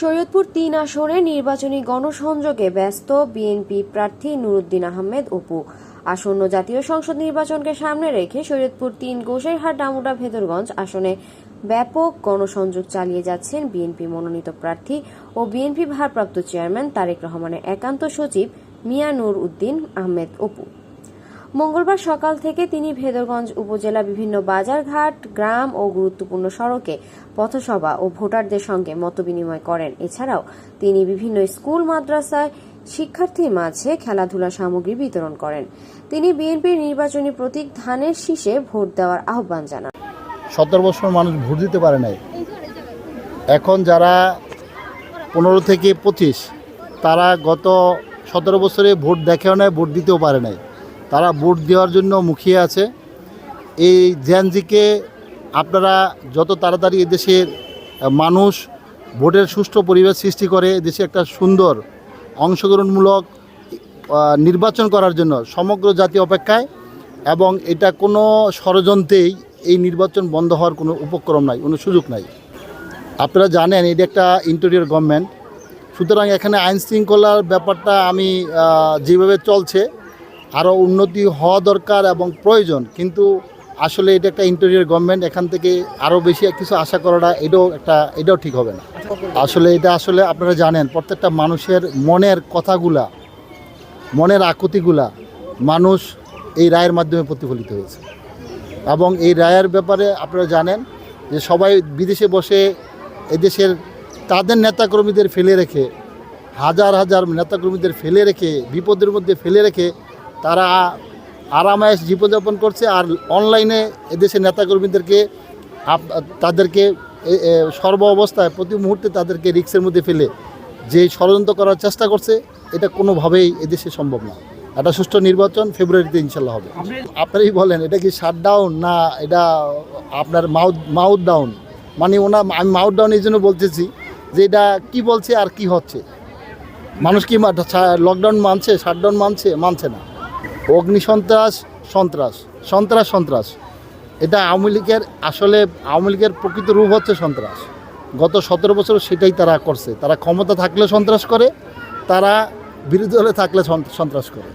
শরীয়তপুর তিন আসনে নির্বাচনী গণসংযোগে ব্যস্ত বিএনপি প্রার্থী নুরুদ্দিন আহমেদ অপু। আসন্ন জাতীয় সংসদ নির্বাচনকে সামনে রেখে শরীয়তপুর তিন গোসাইরহাট ডামুডা ভেদরগঞ্জ আসনে ব্যাপক গণসংযোগ চালিয়ে যাচ্ছেন বিএনপি মনোনীত প্রার্থী ও বিএনপি ভারপ্রাপ্ত চেয়ারম্যান তারেক রহমানের একান্ত সচিব মিয়া নূর উদ্দিন আহমেদ অপু। মঙ্গলবার সকাল থেকে তিনি ভেদরগঞ্জ উপজেলা বিভিন্ন বাজারঘাট, গ্রাম ও গুরুত্বপূর্ণ সড়কে পথসভা ও ভোটারদের সঙ্গে মতবিনিময় করেন। এছাড়াও তিনি বিভিন্ন স্কুল, মাদ্রাসায় শিক্ষার্থীর মাঝে খেলাধুলা সামগ্রী বিতরণ করেন। তিনি বিএনপির নির্বাচনী প্রতীক ধানের শীষে ভোট দেওয়ার আহ্বান জানান। সতেরো বছর মানুষ ভোট দিতে পারে নাই। এখন যারা পনেরো থেকে পঁচিশ, তারা গত সতেরো বছরে ভোট দেখেও নাই, ভোট দিতেও পারে নাই। তারা ভোট দেওয়ার জন্য মুখিয়ে আছে। এই জেনজিকে আপনারা যত তাড়াতাড়ি এদেশের মানুষ ভোটের সুষ্ঠু পরিবেশ সৃষ্টি করে দেশে একটা সুন্দর অংশগ্রহণমূলক নির্বাচন করার জন্য সমগ্র জাতি অপেক্ষায় এবং এটা কোনো ষড়যন্ত্রেই এই নির্বাচন বন্ধ হওয়ার কোনো উপক্রম নাই, কোনো সুযোগ নাই। আপনারা জানেন, এটা একটা ইন্টেরিয়র গভর্নমেন্ট সুতরাং এখানে আইন শৃঙ্খলার ব্যাপারটা আমি যেভাবে চলছে আরও উন্নতি হওয়া দরকার এবং প্রয়োজন। কিন্তু আসলে এটা একটা ইন্টেরিয়র গভর্নমেন্ট এখান থেকে আরও বেশি কিছু আশা করাটা এটাও একটা, এটাও ঠিক হবে না। আসলে এটা আসলে আপনারা জানেন, প্রত্যেকটা মানুষের মনের কথাগুলা, মনের আকুতিগুলা মানুষ এই রায়ের মাধ্যমে প্রতিফলিত হয়েছে। এবং এই রায়ের ব্যাপারে আপনারা জানেন যে সবাই বিদেশে বসে এদেশের, তাদের নেতাকর্মীদের ফেলে রেখে, হাজার হাজার নেতাকর্মীদের ফেলে রেখে, বিপদের মধ্যে ফেলে রেখে তারা আরামায়েশ জীবনযাপন করছে আর অনলাইনে এদেশের নেতাকর্মীদেরকে তাদেরকে সর্ব অবস্থায় প্রতি মুহূর্তে তাদেরকে রিক্সের মধ্যে ফেলে যে ষড়যন্ত্র করার চেষ্টা করছে, এটা কোনোভাবেই এদেশে সম্ভব না। একটা সুষ্ঠু নির্বাচন, ফেব্রুয়ারিতে ইনশাল্লাহ হবে। আপনারই বলেন, এটা কি শাটডাউন না এটা আপনার মাউথ মাউথ ডাউন মানে ওনা, আমি মাউথ ডাউন এই জন্য বলতেছি যে এটা কি বলছে আর কি হচ্ছে? মানুষ কি লকডাউন মানছে শাটডাউন মানছে মানছে না। অগ্নি সন্ত্রাস সন্ত্রাস সন্ত্রাস সন্ত্রাস। এটা আওয়ামী লীগের আসলে আওয়ামী লীগের প্রকৃত রূপ হচ্ছে সন্ত্রাস। গত সতেরো বছর সেটাই তারা করছে। তারা ক্ষমতা থাকলে সন্ত্রাস করে, তারা বিরোধী দলে থাকলে সন্ত্রাস করে।